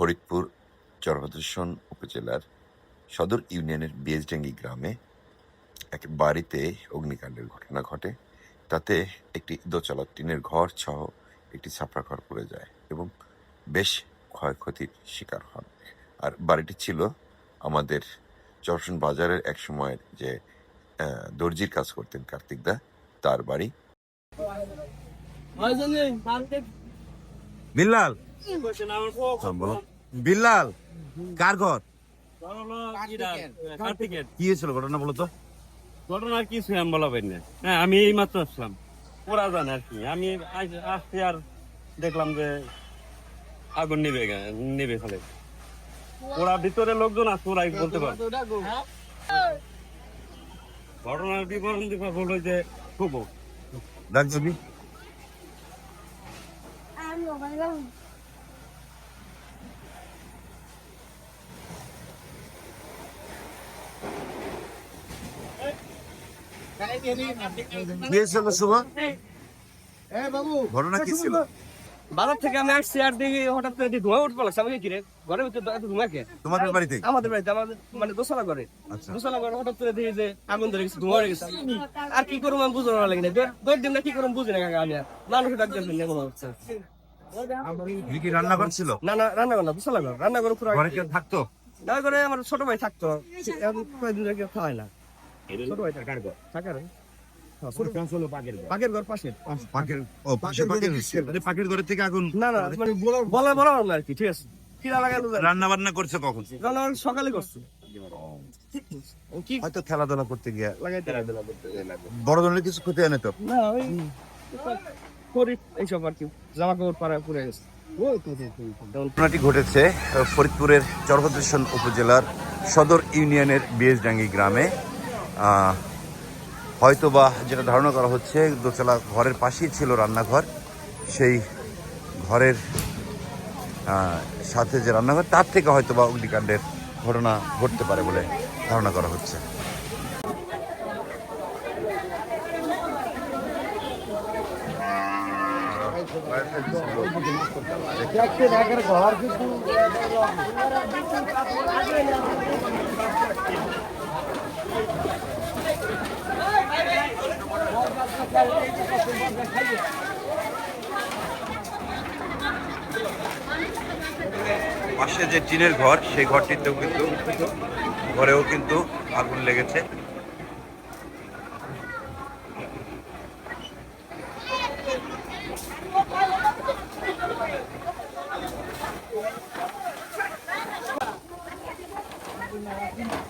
ফরিদপুর চরভদ্রেশ্বর উপজেলার সদর ইউনিয়নের বেজডাঙ্গি গ্রামে এক বাড়িতে অগ্নিকাণ্ডের ঘটনা ঘটে। তাতে একটি দোতলা টিনের ঘর সহ একটি ছাপড়া ঘর পড়ে যায় এবং বেশ ক্ষয়ক্ষতির শিকার হন। আর বাড়িটি ছিল আমাদের চরসন বাজারের এক সময়ের যে দর্জির কাজ করতেন কার্তিক দা তার বাড়ি। বিল্লাল বলো। বিল্লাল কার ঘর? কি হয়েছিল ঘটনা বলো তো ঘটনার কিছু আমি বলাবেন না। হ্যাঁ আমি এই মাত্র আসলাম। ওরা জানে আর কি। আমি আস- আসছি আর দেখলাম যে আগুন নেবে নেবে ফেলে। ওরা ভিতরে লোকজন আছে ওরাই বলতে পারে। ঘটনার বিবরণ দিবা বলো যে খুব ডাক শুভ? ঘটনা কি ছিল? বাজার থেকে আমি আসছি আর দেখি হঠাৎ করে ধোঁয়া উঠতে লাগছে আমি কি রে? ঘরের ভিতরে এত ধোঁয়া কে? তোমাদের বাড়িতে? আমাদের বাড়িতে আমাদের মানে দোতলা ঘরে। আচ্ছা। দোতলা ঘরে হঠাৎ করে দেখি যে আগুন ধরে গেছে ধোঁয়া হয়ে গেছে। আর কি করব আমি বুঝতে লাগে না দৌড় দিন না কি করব বুঝি না আমি আর। মানুষ ডাক দিয়ে ফেললে মনে হচ্ছে। না না রান্না ঘর না দোতলা ঘর। রান্না ঘর পুরো ঘরে কেউ থাকতো? না করে আমার ছোট ভাই থাকতো। এখন কয়েকদিন ধরে কেউ খাওয়ায় না। ছোট ঘর। না মানে? রান্না বান্না করছে কখন? সকালে করছি। হয়তো খেলাধুলা করতে গিয়া। বড় ধরনের কিছু ক্ষতি হয় না তো? করি এইসব আর কি। জামা কাপড় পাড়ায় পুড়ে গেছে ঘটনাটি ঘটেছে ফরিদপুরের চরভদ্রেশ্বর উপজেলার সদর ইউনিয়নের বিএসডাঙ্গি গ্রামে। আহ, হয়তোবা যেটা ধারণা করা হচ্ছে দোতলা ঘরের পাশেই ছিল রান্নাঘর। সেই ঘরের সাথে যে রান্নাঘর তার থেকে হয়তোবা অগ্নিকাণ্ডের ঘটনা ঘটতে পারে বলে ধারণা করা হচ্ছে। পাশে যে টিনের ঘর সেই ঘরটিতেও কিন্তু ঘরেও কিন্তু আগুন লেগেছে।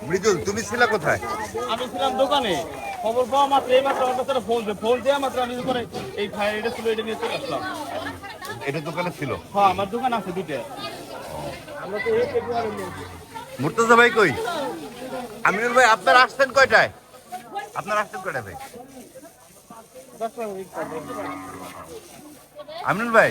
মৃদুল তুমি ছিলা কোথায়? আমি ছিলাম দোকানে। খবর পাওয়া মাত্র এই মাত্র আমার কাছে ফোন ফোন দেওয়া মাত্র আমি করে এই ফায়ার এটা ছিল এটা নিয়ে চলে আসলাম। এটা দোকানে ছিল? হ্যাঁ আমার দোকান আছে দুটো মুর্তজা ভাই কই? আমিনুল ভাই আপনার আসছেন কয়টায়? আপনার আসছেন কয়টায় ভাই? আমিনুল ভাই?